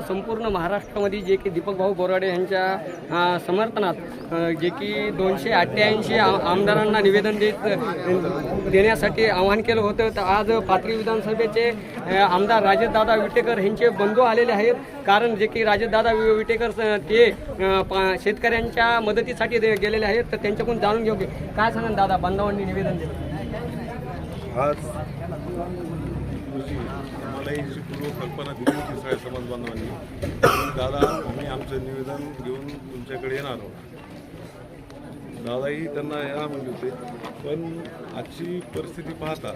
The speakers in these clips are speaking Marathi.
संपूर्ण महाराष्ट्रामध्ये जे की दीपक भाऊ बोराडे यांच्या समर्थनात जे की दोनशे अठ्ठ्याऐंशी आमदारांना निवेदन देत देण्यासाठी आवाहन केलं होतं. तर आज पाथरी विधानसभेचे आमदार राजेशदादा विटेकर यांचे बंधू आलेले आहेत. कारण जे की राजेशदादा वि- विटेकर ते पा- शेतकऱ्यांच्या मदतीसाठी दे- गेलेले आहेत. तर त्यांच्याकडून जाणून घेऊ काय सांगा दादा बांधवांनी निवेदन दिलं. आज मलाही जी पूर्व कल्पना दिली होती सगळ्या समाज बांधवांनी. दादा आम्ही आमचं निवेदन घेऊन तुमच्याकडे येणार आहोत. दादाही त्यांना या म्हणले होते. पण आजची परिस्थिती पाहता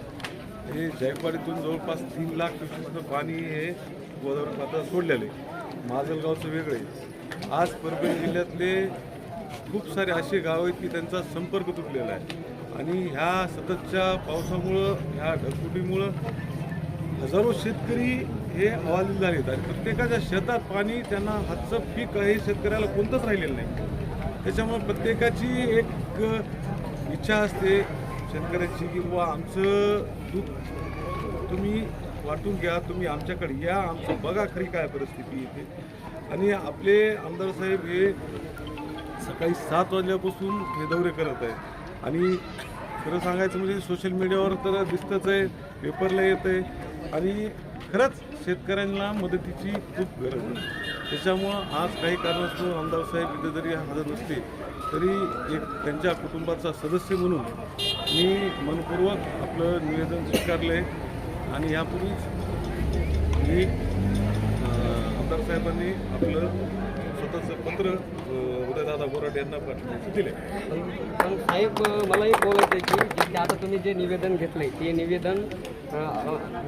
हे जायकवाडीतून जवळपास तीन लाख क्युसेसचं पाणी हे गोदावरी पात्रात सोडलेलं आहे. माजलगावचं वेगळे आज परभणी जिल्ह्यातले खूप सारे असे गाव आहेत की त्यांचा संपर्क तुटलेला आहे. आणि ह्या सततच्या पावसामुळं ह्या ढगफुटीमुळं हजारो शेतकरी हे अवालील झालेत आणि प्रत्येकाच्या शेतात पाणी त्यांना हातचं पीक आहे शेतकऱ्याला कोणतंच राहिलेलं नाही. त्याच्यामुळे प्रत्येकाची एक इच्छा असते शेतकऱ्याची की बुवा आमचं दूध तुम्ही वाटून घ्या तुम्ही आमच्याकडे या आमचं बघा खरी काय परिस्थिती येते आणि आपले आमदार साहेब हे सकाळी सात वाजल्यापासून हे दौरे करत आहे आणि खरं सांगायचं म्हणजे सोशल मीडियावर तर दिसतंच आहे पेपरला येत आहे आणि खरंच शेतकऱ्यांना मदतीची खूप गरज आहे. त्याच्यामुळं आज काही कारणास्तव आमदार साहेब इथे जरी हजर नसते तरी एक त्यांच्या कुटुंबाचा सदस्य म्हणून मी मनपूर्वक आपलं निवेदन स्वीकारलं आहे आणि यापूर्वीच मी आमदार साहेबांनी आपलं स्वतःचं पत्र उदयदादा बोराट यांना पाठवण्याचं दिले. साहेब मला एक बोलायचं आहे की जे की आता तुम्ही जे निवेदन घेतलंय ते निवेदन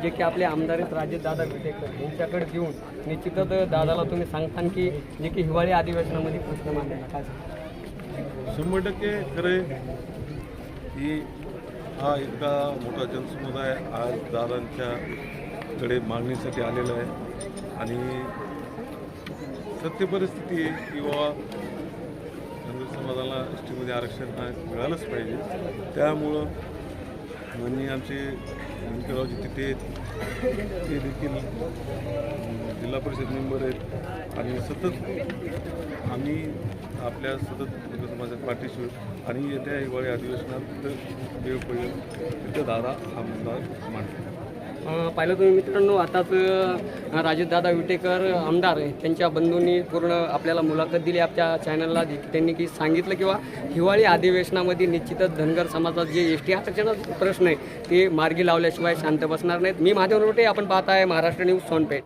जे की आपले आमदार आहेत राजेशदादा विटेकर यांच्याकडे देऊन निश्चितच दादाला तुम्ही सांगता की जे की हिवाळी अधिवेशनामध्ये प्रश्न मांडलेला काय? शंभर टक्के खरे की हा इतका मोठा जनसमुदाय आज दादांच्याकडे मागणीसाठी आलेला आहे. आणि सत्य परिस्थिती आहे की बाबा धनगर समाजाला एस टीमध्ये आरक्षण हा मिळालंच पाहिजे. त्यामुळं म्हणजे आमचे व्यंकटरावजी तिथे ते देखील जिल्हा परिषद मेंबर आहेत. आणि सतत आम्ही आपल्या सतत धनगर समाजात पाठीशी आणि येत्या हिवाळी अधिवेशनात तिथं वेळ पडेल तिथं दादा हा मुद्दा अ, पाहिलं तुम्ही मित्रांनो आताच अ, राजेशदादा विटेकर आमदार त्यांच्या बंधूंनी पूर्ण आपल्याला मुलाखत दिली आपल्या चॅनलला त्यांनी की सांगितलं किंवा हिवाळी अधिवेशनामध्ये निश्चितच धनगर समाजात जे एस टी आरक्षणाचा प्रश्न आहे. ते मार्गी लावल्याशिवाय शांत बसणार नाहीत. मी महादेव रोटे आपण पाहत आहे महाराष्ट्र न्यूज सोनपेठ.